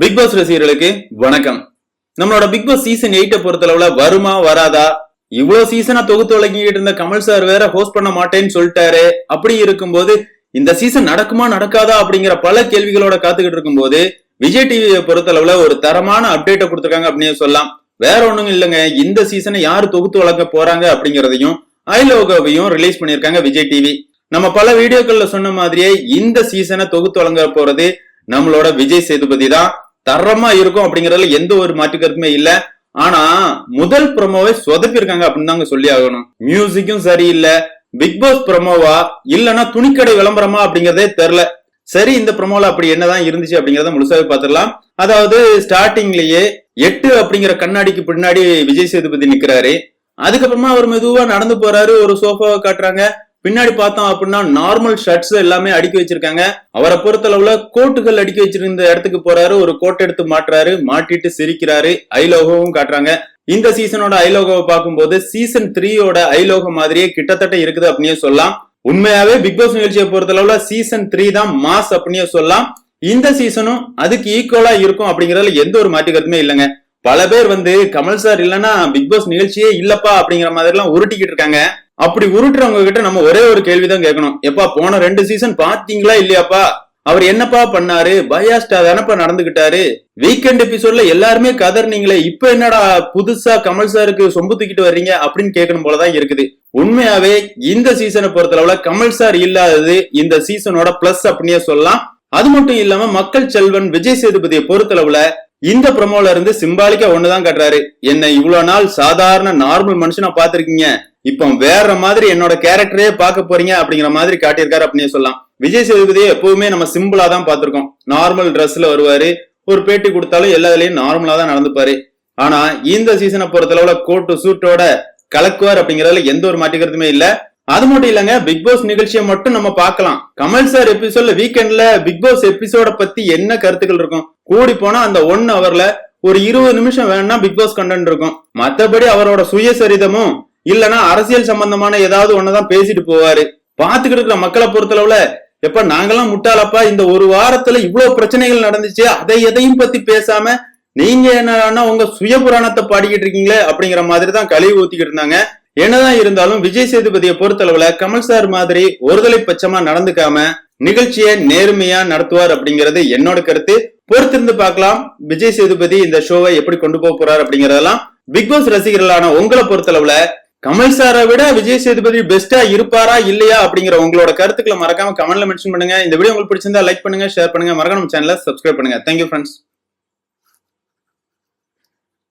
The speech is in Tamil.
பிக் பாஸ் ரசிகர்களுக்கு வணக்கம். நம்மளோட பிக் பாஸ் சீசன் எயிட்ட பொறுத்தளவுல வருமா வராதா? இவ்வளவு சீசனா தொகுத்து வழங்கிட்டு இருந்த கமல் சார் வேற ஹோஸ்ட் பண்ண மாட்டேன்னு சொல்லிட்டாரு. அப்படி இருக்கும்போது இந்த சீசன் நடக்குமா நடக்காதா அப்படிங்கிற பல கேள்விகளோட காத்துக்கிட்டு இருக்கும்போது விஜய் டிவியை பொறுத்தளவுல ஒரு தரமான அப்டேட்டை கொடுத்துருக்காங்க அப்படின்னு சொல்லலாம். வேற ஒண்ணும் இல்லைங்க. இந்த சீசனை யாரு தொகுத்து வழங்க போறாங்க அப்படிங்கிறதையும் ஐலோகாவையும் ரிலீஸ் பண்ணிருக்காங்க விஜய் டிவி நம்ம பல வீடியோக்கள்ல சொன்ன மாதிரியே இந்த சீசனை தொகுத்து வழங்க போறது நம்மளோட விஜய் சேதுபதி தான். தரமா இருக்கும் அப்படிங்கறதுல எந்த ஒரு மாற்று கருத்துமே இல்ல. ஆனா முதல் ப்ரொமோவை சொதப்பிருக்காங்க அப்படின்னு தாங்க சொல்லி ஆகணும். மியூசிக்கும் சரியில்லை. பிக் பாஸ் ப்ரொமோவா இல்லைன்னா துணிக்கடை விளம்பரமா அப்படிங்கறதே தெரில சரி இந்த ப்ரொமோல அப்படி என்னதான் இருந்துச்சு அப்படிங்கறத முழுசாவே பாத்துடலாம் அதாவது ஸ்டார்டிங்லயே எட்டு அப்படிங்கிற கண்ணாடிக்கு பின்னாடி விஜய் சேதுபதி நிக்கிறாரு. அதுக்கப்புறமா அவர் மெதுவா நடந்து போறாரு ஒரு சோஃபாவை காட்டுறாங்க. பின்னாடி பார்த்தோம் அப்படின்னா நார்மல் ஷர்ட்ஸ் எல்லாமே அடுக்கி வச்சிருக்காங்க. அவரை பொறுத்தளவுல கோட்டுகள் அடுக்கி வச்சிருந்த இடத்துக்கு போறாரு. ஒரு கோட் எடுத்து மாட்டுறாரு. மாட்டிட்டு சிரிக்கிறாரு. ஐலோகவும் காட்டுறாங்க. இந்த சீசனோட ஐலோகோவை பார்க்கும்போது சீசன் த்ரீயோட ஐலோகோ மாதிரியே கிட்டத்தட்ட இருக்குது அப்படின்னே சொல்லலாம். உண்மையாவே பிக் பாஸ் நிகழ்ச்சியை பொறுத்தளவுல சீசன் த்ரீ தான் மாஸ் அப்படின்னே சொல்லலாம். இந்த சீசனும் அதுக்கு ஈக்குவலா இருக்கும் அப்படிங்கறதுல எந்த ஒரு மாற்று கருத்துமே இல்லைங்க. பல பேர் வந்து கமல் சார் இல்லைன்னா பிக் பாஸ் நிகழ்ச்சியே இல்லப்பா அப்படிங்கிற மாதிரி எல்லாம் உருட்டிக்கிட்டு இருக்காங்க. அப்படி உருட்டுறவங்க கிட்ட நம்ம ஒரே ஒரு கேள்விதான் கேட்கணும். எப்பா போன ரெண்டு சீசன் பாத்தீங்களா இல்லையாப்பா? அவர் என்னப்பா பண்ணாரு? பயாஸ்டா தானப்பா நடந்துகிட்டாரு? வீக்கெண்ட் எபிசோட்ல எல்லாருமே கதர்னீங்களே இப்ப என்னடா புதுசா கமல் சாருக்கு சொம்பு தூக்கிட்டு வர்றீங்க அப்படின்னு கேட்கணும் போலதான் இருக்குது. உண்மையாவே இந்த சீசனை பொறுத்தளவுல கமல் சார் இல்லாதது இந்த சீசனோட பிளஸ் அப்படின்னே சொல்லலாம். அது மட்டும் இல்லாம மக்கள் செல்வன் விஜய் சேதுபதியை பொறுத்தளவுல இந்த ப்ரமோல இருந்து சிம்பாலிக்கா ஒண்ணுதான் கட்டுறாரு. என்ன இவ்வளவு நாள் சாதாரண நார்மல் மனுஷனா பாத்திருக்கீங்க இப்போ வேற மாதிரி என்னோட கேரக்டரே பார்க்க போறீங்க அப்படிங்கிற மாதிரி காட்டியிருக்காரு அப்படின்னு சொல்லலாம். விஜய் சேதுபதியை எப்பவுமே நம்ம சிம்பிளா தான் பார்த்திருக்கோம். நார்மல் ட்ரெஸ்ல வருவாரு. ஒரு பேட்டி கொடுத்தாலும் எல்லா இதுலயும் நார்மலா தான் நடந்துப்பாரு. ஆனா இந்த சீசனை பொறுத்தளவுல கோட்டு சூட்டோட கலக்குவார் அப்படிங்கறதுல எந்த ஒரு மாட்டிக்கிறதுமே இல்ல. அது மட்டும் இல்லங்க பிக் பாஸ் நிகழ்ச்சியை மட்டும் நம்ம பார்க்கலாம். கமல் சார் எபிசோட்ல வீக்கெண்ட்ல பிக் பாஸ் எபிசோட பத்தி என்ன கருத்துக்கள் இருக்கும்? கூடி போனா அந்த ஒன் ஹவர்ல ஒரு இருபது நிமிஷம் வேணும்னா பிக் பாஸ் கண்டென்ட் இருக்கும். மத்தபடி அவரோட சுயசரிதமும் இல்லைன்னா அரசியல் சம்பந்தமான ஏதாவது ஒன்னதான் பேசிட்டு போவாரு. பாத்துக்கிட்டு இருக்கிற மக்களை பொறுத்தளவுல எப்ப நாங்கெல்லாம் முட்டாளப்பா இந்த ஒரு வாரத்துல இவ்வளவு பிரச்சனைகள் நடந்துச்சு அதை எதையும் பத்தி பேசாம நீங்க என்னன்னா உங்க சுய புராணத்தை பாடிக்கிட்டு இருக்கீங்களே அப்படிங்கிற மாதிரி தான் கழிவு ஊத்திக்கிட்டு இருந்தாங்க. என்னதான் இருந்தாலும் விஜய் சேதுபதியை பொறுத்தளவுல கமல் சார் மாதிரி ஒருதலை பட்சமா நடந்துக்காம நிகழ்ச்சியை நேர்மையா நடத்துவார் அப்படிங்கறது என்னோட கருத்து. பொறுத்திருந்து பார்க்கலாம் விஜய் சேதுபதி இந்த ஷோவை எப்படி கொண்டு போக போறார் அப்படிங்கறதெல்லாம். பிக் பாஸ் ரசிகர்களான உங்களை பொறுத்தளவுல கமல் சாரை விட விஜய் சேதுபதி பெஸ்டா இருப்பாரா இல்லையா அப்படிங்கிற உங்களோட கருத்துக்களை மறக்காம கமெண்ட்ல மென்ஷன் பண்ணுங்க. இந்த வீடியோ உங்களுக்கு பிடிச்சிருந்தா லைக் பண்ணுங்க ஷேர் பண்ணுங்க. மறக்காம சேனலை சப்ஸ்கிரைப் பண்ணுங்க. Thank you friends